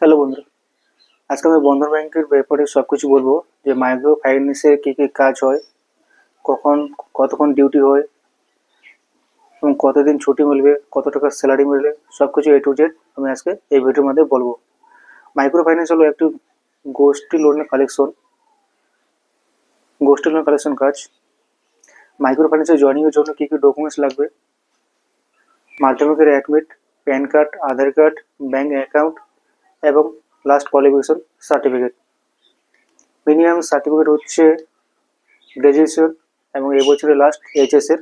Hello বন্ধুরা। আজকে আমি বন্ধন ব্যাংকের ব্যাপারে সব কিছু বলব যে মাইক্রো ফাইন্যান্সে কী কী কাজ হয়, কখন, কতক্ষণ ডিউটি হয়, এবং কতদিন ছুটি মিলবে, কত টাকা স্যালারি মিলবে সব কিছু এ টু জেড আমি আজকে এই ভিডিওর মধ্যে বলব। মাইক্রো ফাইন্যান্স হলো একটি গোষ্ঠী লোনের কালেকশন গোষ্ঠী লোন কালেকশন কাজ। মাইক্রো ফাইন্যান্সে জয়েনিংয়ের জন্য কী কী ডকুমেন্টস লাগবে? মাধ্যমিকের admit PAN card Aadhaar card bank account এবং last qualification certificate minimum certificate হচ্ছে গ্র্যাজুয়েশন এবং এই বছরের লাস্ট এইচএসের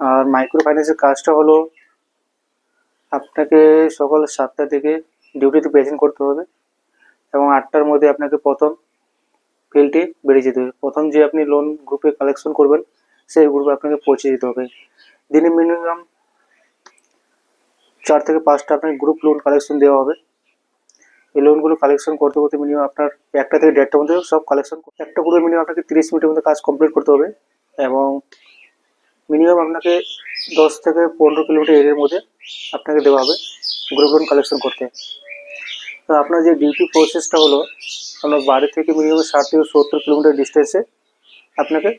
আর মাইক্রো ফাইন্যান্সের কাজটা হলো আপনাকে সকাল সাতটা থেকে ডিউটিতে প্রেজেন্ট করতে হবে এবং আটটার মধ্যে আপনাকে প্রথম ফিল্ডে বেরিয়ে যেতে হবে। প্রথম যে আপনি লোন গ্রুপে কালেকশন করবেন, সেই গ্রুপে আপনাকে পৌঁছে যেতে হবে। দিনে মিনিমাম চার থেকে পাঁচটা আপনাকে গ্রুপ লোন কালেকশন দেওয়া হবে। এই লোনগুলো কালেকশন করতে করতে মিনিমাম আপনার একটা থেকে দেড়টার মধ্যে সব কালেকশন একটা করে মিনিমাম আপনাকে তিরিশ মিনিটের মধ্যে কাজ কমপ্লিট করতে হবে এবং মিনিমাম আপনাকে দশ থেকে পনেরো কিলোমিটার এরিয়ার মধ্যে আপনাকে দেওয়া হবে গ্রুপ লোন কালেকশন করতে। তো আপনার যে ডিউটি প্রসেসটা হলো, আপনার বাড়ি থেকে মিনিমাম ষাট থেকে সত্তর কিলোমিটার ডিস্টেন্সে আপনাকে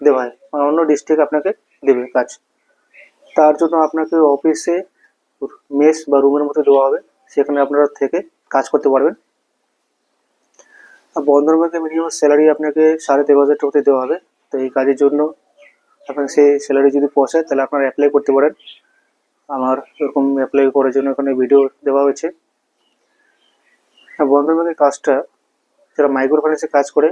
দেওয়া হয়। মানে অন্য ডিস্ট্রিক্ট আপনাকে দেবে কাজ। তার জন্য আপনাকে অফিসে মেস বা রুমের মধ্যে দেওয়া হবে। সেখানে আপনারা থেকে কাজ করতে পারবেন। বন্ধন ব্যাংকে মিনিমাম স্যালারি আপনাকে সাড়ে তেরো হাজার টাকাতে দেওয়া হবে। তো এই কাজের জন্য আপনার সেই স্যালারি যদি পৌঁছায় তাহলে আপনারা অ্যাপ্লাই করতে পারেন। আমার এরকম অ্যাপ্লাই করার জন্য এখানে ভিডিও দেওয়া হয়েছে। বন্ধন ব্যাংকের কাজটা, যারা মাইক্রো ফাইন্যান্সে কাজ করে,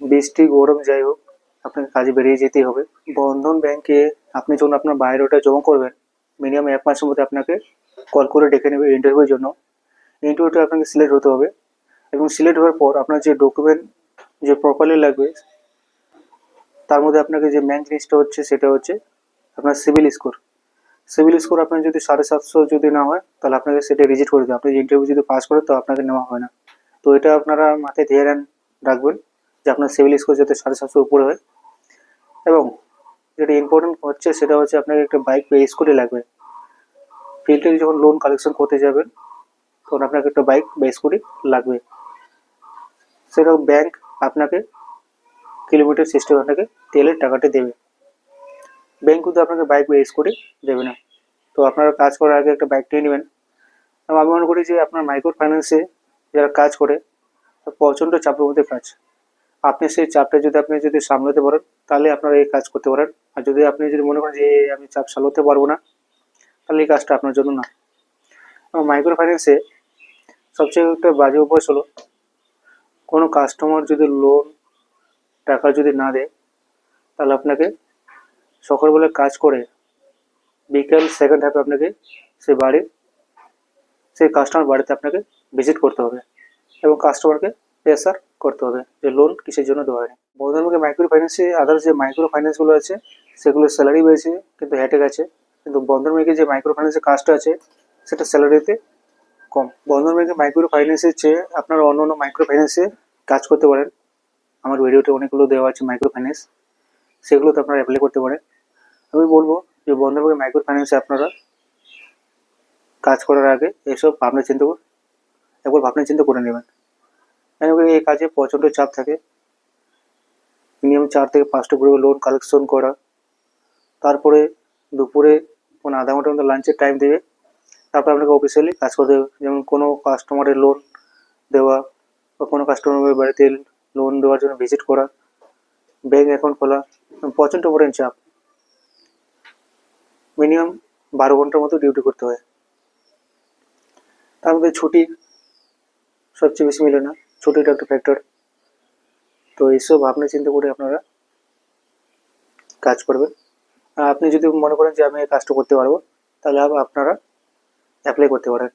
বৃষ্টি, গরম যাই হোক, আপনাকে কাজে বেরিয়ে যেতেই হবে। বন্ধন ব্যাংকে আপনি যখন আপনার বাইরেটা জমা করবেন মিনিমাম এক মাসের মধ্যে আপনাকে কল করে ডেকে নেবে ইন্টারভিউর জন্য। ইন্টারভিউতে আপনাকে সিলেক্ট হতে হবে এবং সিলেক্ট হওয়ার পর আপনার যে ডকুমেন্ট যে প্রপারলি লাগবে, তার মধ্যে আপনাকে যে মেন জিনিসটা হচ্ছে সেটা হচ্ছে আপনার সিভিল স্কোর সিভিল স্কোর আপনার যদি সাড়ে সাতশো যদি না হয়, তাহলে আপনাকে সেটা রিজেক্ট করে দেবে আপনি ইন্টারভিউ যদি পাস করেন, তো আপনাকে নেওয়া হয় না। তো এটা আপনারা মাথায় ধেয়ে রাখবেন যে আপনার সিভিল স্কোর যাতে সাড়ে সাতশোর উপরে হয়। এবং যেটা ইম্পর্টেন্ট হচ্ছে সেটা হচ্ছে আপনাকে একটা বাইক বা স্কুটি লাগবে। ফিল্ডে যখন লোন কালেকশন করতে যাবেন, তখন আপনাকে একটা বাইক বা স্কুটি লাগবে। সেটা ব্যাংক আপনাকে কিলোমিটার সিস্টেম আপনাকে তেলের টাকাটা দেবে। ব্যাংক কিন্তু আপনাকে বাইক বা স্কুটি দেবে না। তো আপনারা কাজ করার আগে একটা বাইক নিয়ে নেবেন। আমি মনে করি যে আপনার মাইক্রো ফাইন্যান্সে যারা কাজ করে প্রচণ্ড চাপের মধ্যে কাজ। আপনি সেই চাপটা যদি আপনি যদি সামলাতে পারেন, তাহলে আপনারা এই কাজ করতে পারেন। আর যদি আপনি যদি মনে করেন যে আমি চাপ সামলাতে পারব না, তাহলে এই কাজটা আপনার জন্য না। মাইক্রো ফাইন্যান্সে সবচেয়ে একটা বাজে অভ্যাস হলো, কোনো কাস্টমার যদি লোন টাকা যদি না দেয়, তাহলে আপনাকে সকালবেলা কাজ করে বিকেল সেকেন্ড হাফে আপনাকে সেই বাড়ির সেই কাস্টমার বাড়িতে আপনাকে ভিজিট করতে হবে এবং কাস্টমারকে প্রেসার করতে হবে যে লোন কিসের জন্য দেওয়া হয়নি। ব্যাংকে মাইক্রো ফাইন্যান্সে আদার্স যে মাইক্রো ফাইন্যান্সগুলো আছে সেগুলো স্যালারি বেড়েছে, কিন্তু হেঁটে গেছে কিন্তু বন্ধন ব্যাংকে যে মাইক্রো ফাইন্যান্সের কাজটা আছে, সেটা স্যালারিতে কম। বন্ধন ব্যাংকে মাইক্রো ফাইন্যান্সের চেয়ে আপনারা অন্য অন্য মাইক্রো ফাইন্যান্সে কাজ করতে পারেন। আমার ভিডিওতে অনেকগুলো দেওয়া আছে মাইক্রো ফাইন্যান্স সেগুলোতে আপনারা অ্যাপ্লাই করতে পারেন। আমি বলব যে বন্ধন ব্যাংকে মাইক্রো ফাইন্যান্সে আপনারা কাজ করার আগে এসব ভাবনা চিন্তা করুন। একবার ভাবনা চিন্তা করে নেবেন। এই কাজে প্রচণ্ড চাপ থাকে। মিনিমাম চার থেকে পাঁচটা গ্রুপে লোন কালেকশন করা। তারপরে দুপুরে কোনো আধা ঘণ্টার মতো লাঞ্চের টাইম দেবে। তারপর আপনাকে অফিসিয়ালি কাজ করতে হবে। যেমন কোনো কাস্টমারের লোন দেওয়া বা কোনো কাস্টমারের বাড়িতে লোন দেওয়ার জন্য ভিজিট করা ব্যাঙ্ক অ্যাকাউন্ট খোলা, প্রচণ্ড পরিমাণ চাপ। মিনিমাম বারো ঘণ্টার মতো ডিউটি করতে হয়। তার মধ্যে ছুটি সবচেয়ে বেশি মিলে না। ছুটিটা একটা ফ্যাক্টর তো এইসব ভাবনা চিন্তা করে আপনারা কাজ করবেন। আপনি যদি মনে করেন যে আমি এই কাজটা করতে পারব, তাহলে আপনারা অ্যাপ্লাই করতে পারেন।